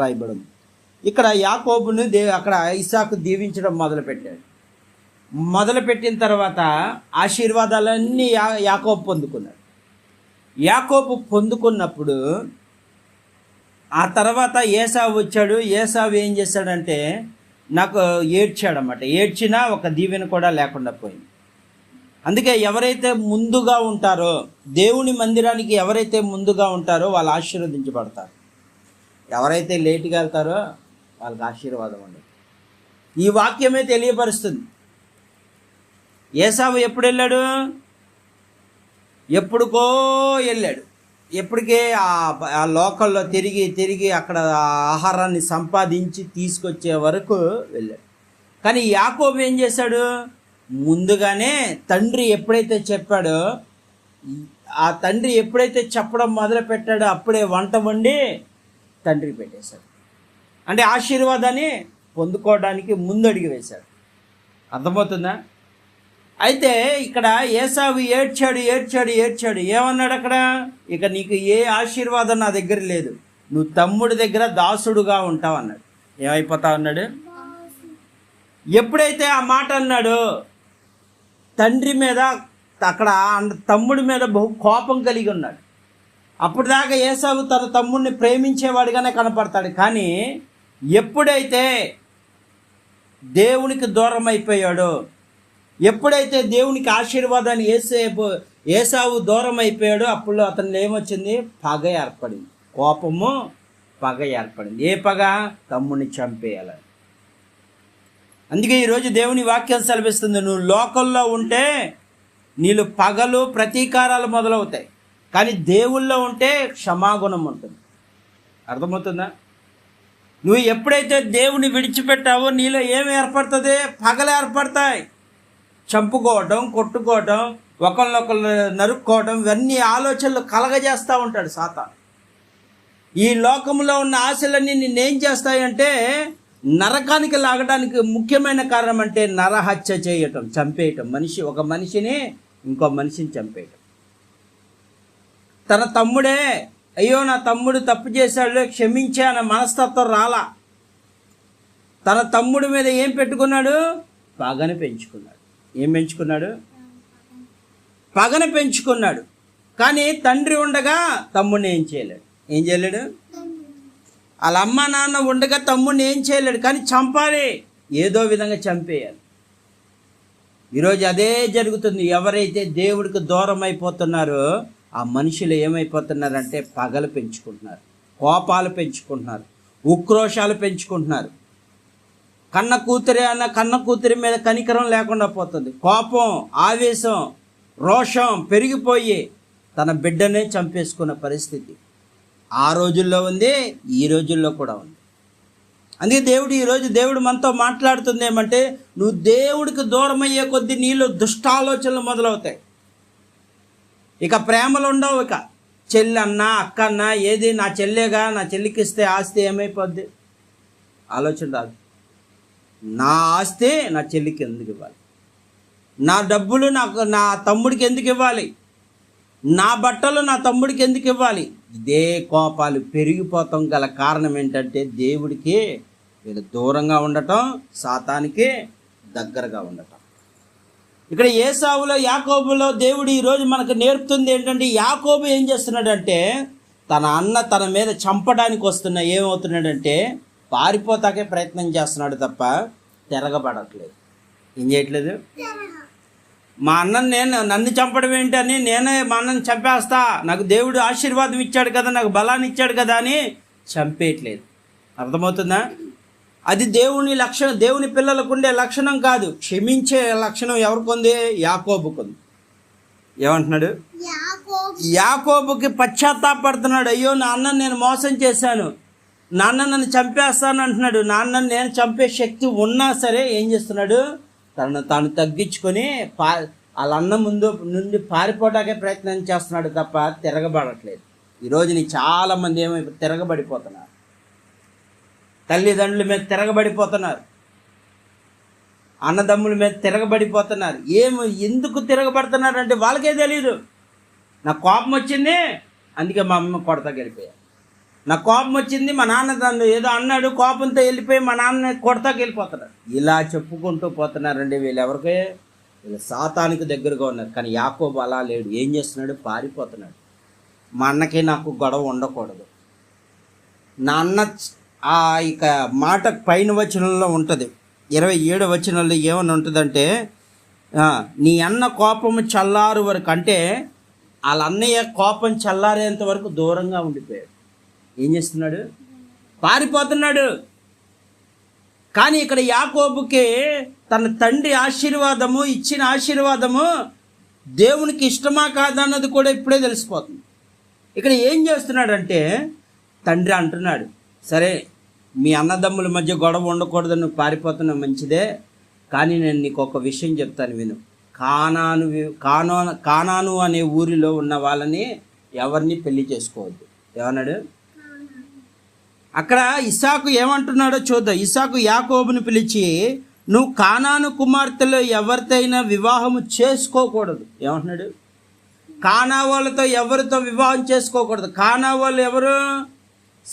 రాయబడింది. ఇక్కడ యాకోబును దే అక్కడ ఇసాకు దీవించడం మొదలుపెట్టాడు. మొదలుపెట్టిన తర్వాత ఆశీర్వాదాలన్నీ యా యాకోబు పొందుకున్నాడు. యాకోబు పొందుకున్నప్పుడు ఆ తర్వాత ఏసావు వచ్చాడు. ఏసావు ఏం చేశాడంటే నాకు ఏడ్చాడనమాట ఏడ్చినా ఒక దీవెన కూడా లేకుండా పోయింది. అందుకే ఎవరైతే ముందుగా ఉంటారో దేవుని మందిరానికి ఎవరైతే ముందుగా ఉంటారో వాళ్ళు ఆశీర్వదించబడతారు. ఎవరైతే లేటుగా వెళ్తారో వాళ్ళకి ఆశీర్వాదం అండి. ఈ వాక్యమే తెలియపరుస్తుంది. ఏసావు ఎప్పుడు వెళ్ళాడు? ఎప్పుడుకో వెళ్ళాడు. ఎప్పటికే ఆ ఆ లోకల్లో తిరిగి తిరిగి అక్కడ ఆ ఆహారాన్ని సంపాదించి తీసుకొచ్చే వరకు వెళ్ళాడు. కానీ యాకోబు ఏం చేశాడు? ముందుగానే తండ్రి ఎప్పుడైతే చెప్పాడో ఆ తండ్రి ఎప్పుడైతే చెప్పడం మొదలుపెట్టాడో అప్పుడే వంట వండి తండ్రికి పెట్టేశాడు. అంటే ఆశీర్వాదాన్ని పొందుకోవడానికి ముందడిగి వేశాడు. అర్థమవుతుందా? అయితే ఇక్కడ ఏసావి ఏడ్చాడు ఏడ్చాడు ఏడ్చాడు. ఏమన్నాడు అక్కడ? ఇక నీకు ఏ ఆశీర్వాదం నా దగ్గర లేదు. నువ్వు తమ్ముడి దగ్గర దాసుడుగా ఉంటావు అన్నాడు. ఏమైపోతావు అన్నాడు? ఎప్పుడైతే ఆ మాట అన్నాడో తండ్రి మీద అక్కడ తమ్ముడి మీద బహు కోపం కలిగి ఉన్నాడు. అప్పటిదాకా ఏసావు తన తమ్ముడిని ప్రేమించేవాడిగానే కనపడతాడు. కానీ ఎప్పుడైతే దేవునికి దూరం అయిపోయాడో ఎప్పుడైతే దేవునికి ఆశీర్వాదాన్ని ఏసే ఏసావు దూరం అయిపోయాడో అప్పుడు అతను ఏమొచ్చింది? పగ ఏర్పడింది. కోపము పగ ఏర్పడింది. ఏ పగ? తమ్ముడిని చంపేయాలని. అందుకే ఈరోజు దేవుని వాక్యం సెలవిస్తుంది. నువ్వు లోకల్లో ఉంటే నీళ్ళు పగలు ప్రతీకారాలు మొదలవుతాయి. కానీ దేవుల్లో ఉంటే క్షమాగుణం ఉంటుంది. అర్థమవుతుందా? నువ్వు ఎప్పుడైతే దేవుని విడిచిపెట్టావో నీలో ఏమి ఏర్పడుతుంది? పగలు ఏర్పడతాయి. చంపుకోవటం కొట్టుకోవటం ఒకళ్ళొకళ్ళు నరుక్కోవటం ఇవన్నీ ఆలోచనలు కలగజేస్తూ ఉంటాడు సాతా ఈ లోకంలో ఉన్న ఆశలన్నీ నిన్నేం చేస్తాయంటే నరకానికి లాగడానికి ముఖ్యమైన కారణం అంటే నరహత్య చేయటం చంపేయటం. మనిషి ఒక మనిషిని ఇంకో మనిషిని చంపేయటం. తన తమ్ముడే అయ్యో నా తమ్ముడు తప్పు చేశాడు క్షమించే అన్న మనస్తత్వం రాలా. తన తమ్ముడి మీద ఏం పెట్టుకున్నాడు? పగని పెంచుకున్నాడు. ఏం పెంచుకున్నాడు? పగన పెంచుకున్నాడు. కానీ తండ్రి ఉండగా తమ్ముడిని ఏం చేయలేడు. ఏం చేయలేడు? వాళ్ళ అమ్మ నాన్న ఉండగా తమ్ముడిని ఏం చేయలేడు. కానీ చంపాలి. ఏదో విధంగా చంపేయాలి. ఈరోజు అదే జరుగుతుంది. ఎవరైతే దేవుడికి దూరం అయిపోతున్నారో ఆ మనుషులు ఏమైపోతున్నారంటే పగలు పెంచుకుంటున్నారు కోపాలు పెంచుకుంటున్నారు ఉక్రోషాలు పెంచుకుంటున్నారు. కన్న కూతురి అన్న కన్న కూతురి మీద కనికరం లేకుండా పోతుంది. కోపం ఆవేశం రోషం పెరిగిపోయి తన బిడ్డనే చంపేసుకున్న పరిస్థితి ఆ రోజుల్లో ఉంది ఈ రోజుల్లో కూడా ఉంది. అందుకే దేవుడు ఈరోజు దేవుడు మనతో మాట్లాడుతుంది ఏమంటే నువ్వు దేవుడికి దూరమయ్యే కొద్దీ నీలో దుష్టాలోచనలు మొదలవుతాయి. ఇక ప్రేమలు ఉండవు ఇక. చెల్లి అన్న అక్క అన్న ఏది నా చెల్లేగా నా చెల్లికి ఇస్తే ఆస్తి ఏమైపోద్ది? ఆలోచన రాదు. నా ఆస్తి నా చెల్లికి ఎందుకు ఇవ్వాలి? నా డబ్బులు నాకు నా తమ్ముడికి ఎందుకు ఇవ్వాలి? నా బట్టలు నా తమ్ముడికి ఎందుకు ఇవ్వాలి? ఇదే కోపాలు పెరిగిపోతాం గల కారణం ఏంటంటే దేవుడికి వీళ్ళు దూరంగా ఉండటం సాతానికి దగ్గరగా ఉండటం. ఇక్కడ ఏసావులో యాకోబులో దేవుడు ఈరోజు మనకు నేర్పుతుంది ఏంటంటే యాకోబు ఏం చేస్తున్నాడంటే తన అన్న తన మీద చంపడానికి వస్తున్న ఏమవుతున్నాడంటే పారిపోతాకే ప్రయత్నం చేస్తున్నాడు తప్ప తిరగబడట్లేదు. ఏం చేయట్లేదు? మా అన్నని నేను నన్ను చంపడం ఏంటని నేనే మా అన్నని చంపేస్తా. నాకు దేవుడు ఆశీర్వాదం ఇచ్చాడు కదా నాకు బలాన్ని ఇచ్చాడు కదా అని చంపేయట్లేదు. అర్థమవుతుందా? అది దేవుని లక్షణం దేవుని పిల్లలకు ఉండే లక్షణం కాదు. క్షమించే లక్షణం ఎవరికి ఉంది యాకోబుకు ఉంది ఏమంటున్నాడు యాకోబుకి పశ్చాత్తాపడుతున్నాడు. అయ్యో నాన్న నేను మోసం చేశాను. నాన్న నన్ను చంపేస్తాను అంటున్నాడు. నాన్న నేను చంపే శక్తి ఉన్నా సరే ఏం చేస్తున్నాడు? తను తాను తగ్గించుకొని పా వాళ్ళ అన్న ముందు నుండి పారిపోవడానికే ప్రయత్నం చేస్తున్నాడు తప్ప తిరగబడట్లేదు. ఈరోజు నీ చాలామంది ఏమై తిరగబడిపోతున్నారు. తల్లిదండ్రుల మీద తిరగబడిపోతున్నారు. అన్నదమ్ముల మీద తిరగబడిపోతున్నారు. ఏమి ఎందుకు తిరగబడుతున్నారు అంటే వాళ్ళకే తెలియదు నాకు కోపం వచ్చింది అందుకే మా అమ్మ కొడతా గెలిపోయా నా కోపం వచ్చింది మా నాన్న నన్ను ఏదో అన్నాడు కోపంతో వెళ్ళిపోయి మా నాన్న కొడతాకి వెళ్ళిపోతున్నాడు ఇలా చెప్పుకుంటూ పోతున్నారండి వీళ్ళు ఎవరికి వీళ్ళు సాతానికి దగ్గరగా ఉన్నారు. కానీ యాకోబు అలా లేడు. ఏం చేస్తున్నాడు? పారిపోతున్నాడు. మా అన్నకి నాకు గొడవ ఉండకూడదు. నా అన్న ఆ ఇక మాట పైన వచనంలో ఉంటుంది. ఇరవై ఏడు వచనంలో ఏమని ఉంటుందంటే నీ అన్న కోపం చల్లారు వరకు అంటే వాళ్ళ అన్నయ్య కోపం చల్లారేంత వరకు దూరంగా ఉండిపోయాడు. ఏం చేస్తున్నాడు? పారిపోతున్నాడు. కానీ ఇక్కడ యాకోబుకి తన తండ్రి ఆశీర్వాదము ఇచ్చిన ఆశీర్వాదము దేవునికి ఇష్టమా కాదన్నది కూడా ఇప్పుడే తెలిసిపోతుంది. ఇక్కడ ఏం చేస్తున్నాడంటే తండ్రి అంటున్నాడు సరే మీ అన్నదమ్ముల మధ్య గొడవ ఉండకూడదు నువ్వు పారిపోతున్నావు మంచిదే కానీ నేను నీకు ఒక విషయం చెప్తాను విను. కానాను కానో కానాను అనే ఊరిలో ఉన్న వాళ్ళని ఎవరిని పెళ్ళి చేసుకోవద్దు. ఏమన్నాడు? అక్కడ ఇసాకు ఏమంటున్నాడో చూద్దాం. ఇసాకు యాకోబుని పిలిచి నువ్వు కానాను కుమార్తెలో ఎవరితైనా వివాహము చేసుకోకూడదు. ఏమంటున్నాడు? కానా వాళ్ళతో ఎవరితో వివాహం చేసుకోకూడదు. కానా వాళ్ళు ఎవరు?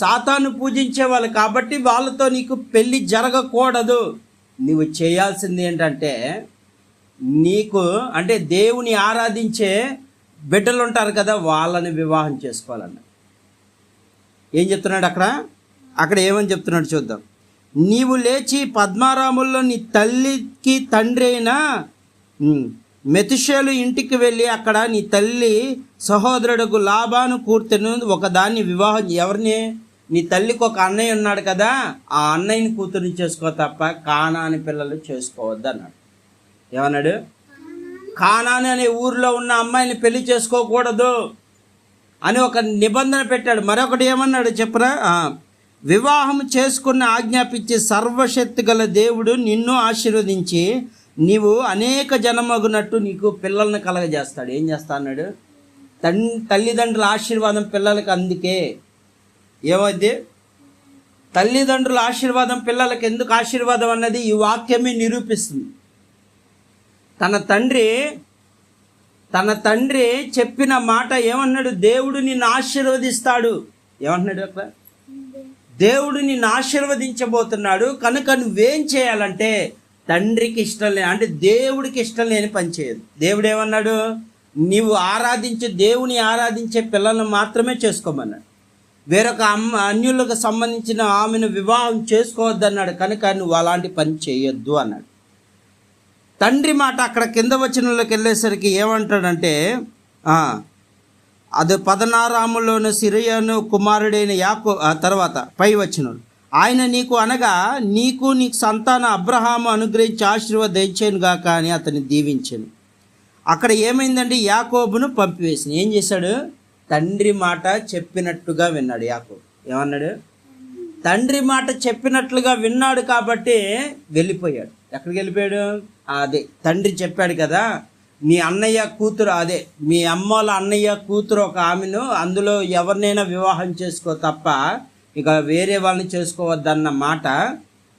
సాతాను పూజించే వాళ్ళు కాబట్టి వాళ్ళతో నీకు పెళ్ళి జరగకూడదు. నువ్వు చేయాల్సింది ఏంటంటే నీకు అంటే దేవుని ఆరాధించే బిడ్డలు ఉంటారు కదా వాళ్ళని వివాహం చేసుకోవాలన్న. ఏం చెప్తున్నాడు అక్కడ? అక్కడ ఏమని చెప్తున్నాడు చూద్దాం. నీవు లేచి పద్మారాముల్లో నీ తల్లికి తండ్రి అయినా మెతుషేలు ఇంటికి వెళ్ళి అక్కడ నీ తల్లి సహోదరుడుకు లాభాను కూర్తెను ఒకదాన్ని వివాహం ఎవరిని? నీ తల్లికి ఒక అన్నయ్య ఉన్నాడు కదా ఆ అన్నయ్యని కూతురుని చేసుకో తప్ప కానాని పిల్లలు చేసుకోవద్దు అన్నాడు ఏమన్నాడు? కానాని అనే ఊరిలో ఉన్న అమ్మాయిని పెళ్ళి చేసుకోకూడదు అని ఒక నిబంధన పెట్టాడు. మరొకటి ఏమన్నాడు చెప్పరా? వివాహం చేసుకున్న ఆజ్ఞాపించి సర్వశక్తి గల దేవుడు నిన్ను ఆశీర్వదించి నీవు అనేక జనమగునట్టు నీకు పిల్లల్ని కలగజేస్తాడు. ఏం చేస్తా అన్నాడు? తన్ తల్లిదండ్రుల ఆశీర్వాదం పిల్లలకి అందుకే. ఏమైంది? తల్లిదండ్రుల ఆశీర్వాదం పిల్లలకి ఎందుకు ఆశీర్వాదం అన్నది ఈ వాక్యమే నిరూపిస్తుంది. తన తండ్రి తన తండ్రి చెప్పిన మాట ఏమన్నాడు? దేవుడు నిన్ను ఆశీర్వదిస్తాడు. ఏమంటున్నాడు అక్కడ? దేవుడు. నిన్ను ఆశీర్వదించబోతున్నాడు. కనుక నువ్వేం చేయాలంటే తండ్రికి ఇష్టం లేని అంటే దేవుడికి ఇష్టం లేని పని చేయదు. దేవుడు ఏమన్నాడు నీవు ఆరాధించే దేవుని ఆరాధించే పిల్లలను మాత్రమే చేసుకోమన్నాడు. వేరొక అమ్మ అన్యులకు సంబంధించిన ఆమెను వివాహం చేసుకోవద్దన్నాడు. కనుక నువ్వు అలాంటి పని చేయొద్దు అన్నాడు. తండ్రి మాట అక్కడ కింద వచనంలోకి వెళ్ళేసరికి ఏమంటాడంటే అది పదనారాములోను సిరియను కుమారుడైన యాకో తర్వాత పై వచనం ఆయన నీకు అనగా నీకు నీకు సంతాన అబ్రహాము అనుగ్రహించి ఆశీర్వాద దయచేను గాక అని అతన్ని దీవించాను. అక్కడ ఏమైందంటే యాకోబును పంపివేసింది ఏం చేశాడు? తండ్రి మాట చెప్పినట్టుగా విన్నాడు యాకోబు. ఏమన్నాడు? తండ్రి మాట చెప్పినట్లుగా విన్నాడు కాబట్టి వెళ్ళిపోయాడు. ఎక్కడికి వెళ్ళిపోయాడు? అదే తండ్రి చెప్పాడు కదా మీ అన్నయ్య కూతురు అదే మీ అమ్మోళ్ళ అన్నయ్య కూతురు ఒక ఆమెను అందులో ఎవరినైనా వివాహం చేసుకో తప్ప ఇక వేరే వాళ్ళని చేసుకోవద్దన్న మాట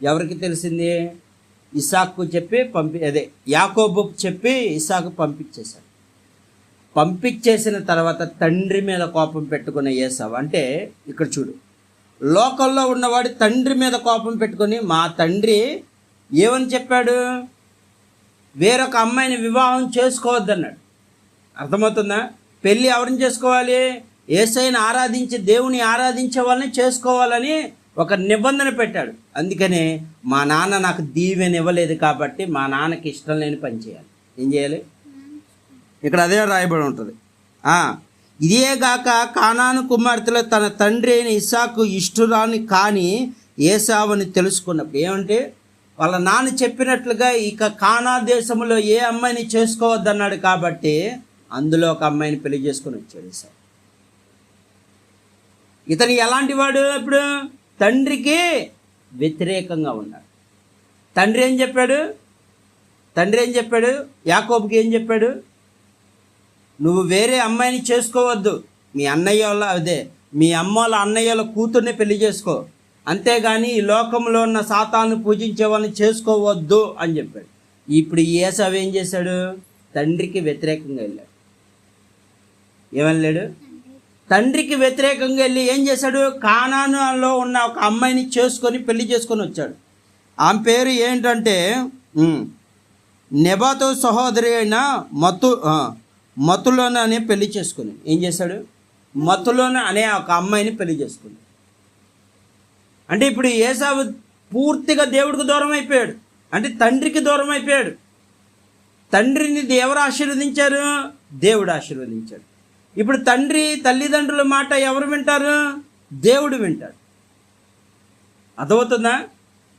ఎవరికి తెలిసింది? ఇసాక్కు చెప్పి పంపి అదే యాకోబు చెప్పి ఇసాకు పంపించేశాడు. పంపించేసిన తర్వాత తండ్రి మీద కోపం పెట్టుకున్న ఏసావు. అంటే ఇక్కడ చూడు లోకల్లో ఉన్నవాడు తండ్రి మీద కోపం పెట్టుకొని మా తండ్రి ఏమని చెప్పాడు? వేరొక అమ్మాయిని వివాహం చేసుకోవద్దన్నాడు. అర్థమవుతుందా? పెళ్ళి ఎవరిని చేసుకోవాలి? ఏసైని ఆరాధించి దేవుని ఆరాధించే వాళ్ళని చేసుకోవాలని ఒక నిబంధన పెట్టాడు. అందుకనే మా నాన్న నాకు దీవెన ఇవ్వలేదు కాబట్టి మా నాన్నకి ఇష్టం లేని పని చేయాలి. ఏం చేయాలి? ఇక్కడ అదే రాయబడి ఉంటుంది. ఇదేగాక కానాను కుమార్తెలో తన తండ్రి అయిన ఇసాకు ఇష్టురాని కానీ ఏసావని తెలుసుకున్నప్పుడు ఏమంటే వాళ్ళ నాన్న చెప్పినట్లుగా ఇక కానా దేశంలో ఏ అమ్మాయిని చేసుకోవద్దన్నాడు కాబట్టి అందులో ఒక అమ్మాయిని పెళ్ళి చేసుకుని వచ్చాడు సార్ ఇతను ఎలాంటి వాడు ఇప్పుడు? తండ్రికి వ్యతిరేకంగా ఉన్నాడు. తండ్రి ఏం చెప్పాడు? తండ్రి ఏం చెప్పాడు? యాకోబుకి ఏం చెప్పాడు? నువ్వు వేరే అమ్మాయిని చేసుకోవద్దు. మీ అన్నయ్య వాళ్ళ అదే మీ అమ్మ వాళ్ళ అన్నయ్యల కూతుర్ని పెళ్ళి చేసుకో. అంతేగాని ఈ లోకంలో ఉన్న సాతాను పూజించే వాళ్ళని చేసుకోవద్దు అని చెప్పాడు. ఇప్పుడు ఈ ఏం చేశాడు? తండ్రికి వ్యతిరేకంగా వెళ్ళాడు. ఏమని లేడు తండ్రికి వ్యతిరేకంగా వెళ్ళి ఏం చేశాడు? కానానులో ఉన్న ఒక అమ్మాయిని చేసుకొని పెళ్ళి చేసుకొని వచ్చాడు. ఆమె పేరు ఏంటంటే నెబాతో సహోదరి అయిన మతు ఆ, మతులోన అనే పెళ్ళి చేసుకుని. ఏం చేశాడు? మతులోన అనే ఒక అమ్మాయిని పెళ్ళి చేసుకుంది అంటే ఇప్పుడు ఏసావు పూర్తిగా దేవుడికి దూరం అయిపోయాడు. అంటే తండ్రికి దూరం అయిపోయాడు. తండ్రిని ఎవరు ఆశీర్వదించారు? దేవుడు ఆశీర్వదించాడు. ఇప్పుడు తండ్రి తల్లిదండ్రుల మాట ఎవరు వింటారు? దేవుడు వింటాడు. అర్థమవుతుందా?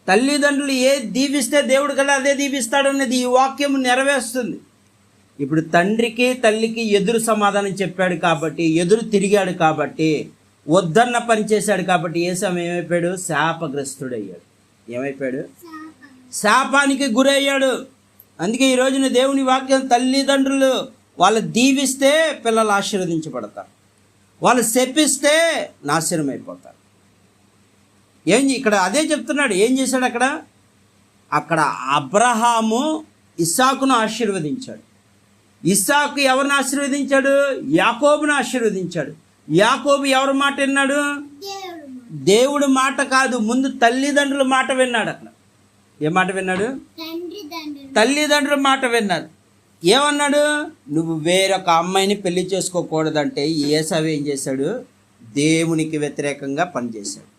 తల్లిదండ్రులు ఏ దీవిస్తే దేవుడు కదా అదే దీవిస్తాడు అనేది ఈ వాక్యం నెరవేరుస్తుంది. ఇప్పుడు తండ్రికి తల్లికి ఎదురు సమాధానం చెప్పాడు కాబట్టి ఎదురు తిరిగాడు కాబట్టి వద్దన్న పని చేశాడు కాబట్టి ఏసం ఏమైపోయాడు? శాపగ్రస్తుడయ్యాడు. ఏమైపోయాడు? శాపానికి గురయ్యాడు. అందుకే ఈ రోజున దేవుని వాక్యం తల్లిదండ్రులు వాళ్ళు దీవిస్తే పిల్లలు ఆశీర్వదించబడతారు. వాళ్ళు శపిస్తే నాశనం అయిపోతారు ఏం ఇక్కడ అదే చెప్తున్నాడు. ఏం చేశాడు అక్కడ? అక్కడ అబ్రహాము ఇస్సాకును ఆశీర్వదించాడు. ఇస్సాకు ఎవరిని ఆశీర్వదించాడు? యాకోబును ఆశీర్వదించాడు. యాకోబు ఎవరి మాట విన్నాడు? దేవుడు మాట కాదు ముందు తల్లిదండ్రుల మాట విన్నాడు అక్కడ. ఏ మాట విన్నాడు? తల్లిదండ్రుల మాట విన్నాడు. ఏమన్నాడు? నువ్వు వేరొక అమ్మాయిని పెళ్ళి చేసుకోకూడదంటే ఏసవి ఏం చేశాడు? దేవునికి వ్యతిరేకంగా పనిచేశాడు.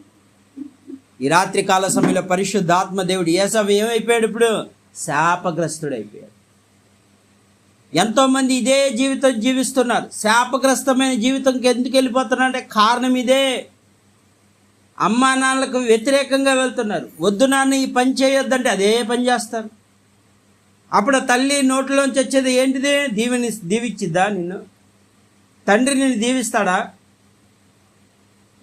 ఈ రాత్రి కాల సమయంలో పరిశుద్ధాత్మ దేవుడు ఏసవి ఏమైపోయాడు ఇప్పుడు? శాపగ్రస్తుడైపోయాడు. ఎంతోమంది ఇదే జీవితం జీవిస్తున్నారు. శాపగ్రస్తమైన జీవితంకి ఎందుకు వెళ్ళిపోతున్నారు అంటే కారణం ఇదే. అమ్మా నాన్నలకు వ్యతిరేకంగా వెళ్తున్నారు. వద్దు నాన్న ఈ పని చేయొద్దంటే అదే పని చేస్తారు. అప్పుడు ఆ తల్లి నోట్లోంచి వచ్చేది ఏంటిది? దీవెని దీవిచ్చిద్దా నిన్ను? తండ్రి నిన్ను దీవిస్తాడా?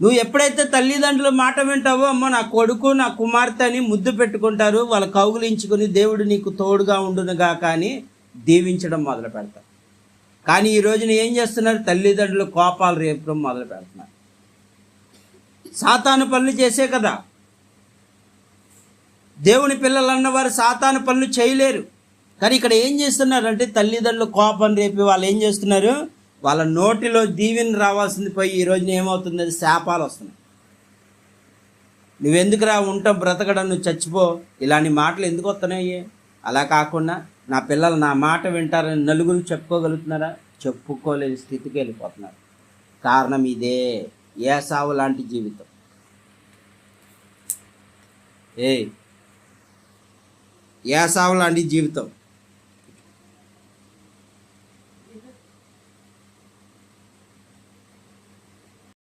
నువ్వు ఎప్పుడైతే తల్లిదండ్రుల మాట వింటావో అమ్మో నా కొడుకు నా కుమార్తె అని ముద్దు పెట్టుకుంటారు వాళ్ళ కౌగులించుకుని దేవుడు నీకు తోడుగా ఉండునుగా కానీ దీవించడం మొదలు పెడతారు కానీ ఈ రోజున ఏం చేస్తున్నారు? తల్లిదండ్రులు కోపాలు రేపడం మొదలు పెడుతున్నారు సాతాను పనులు చేసే కదా. దేవుని పిల్లలు అన్నవారు సాతాను పనులు చేయలేరు. కానీ ఇక్కడ ఏం చేస్తున్నారు అంటే తల్లిదండ్రులు కోపం రేపి వాళ్ళు ఏం చేస్తున్నారు? వాళ్ళ నోటిలో దీవెని రావాల్సింది పోయి ఈ రోజున ఏమవుతుంది? అది శాపాలు వస్తున్నాయి. నువ్వెందుకురా ఉంటాం బ్రతకడం నువ్వు చచ్చిపో. ఇలాంటి మాటలు ఎందుకు వస్తున్నాయి? అలా కాకుండా నా పిల్లలు నా మాట వింటారని నలుగురు చెప్పుకోగలుగుతున్నారా? చెప్పుకోలేని స్థితికి వెళ్ళిపోతున్నారు. కారణం ఇదే. ఏసావు లాంటి జీవితం. ఏ ఏసావు లాంటి జీవితం.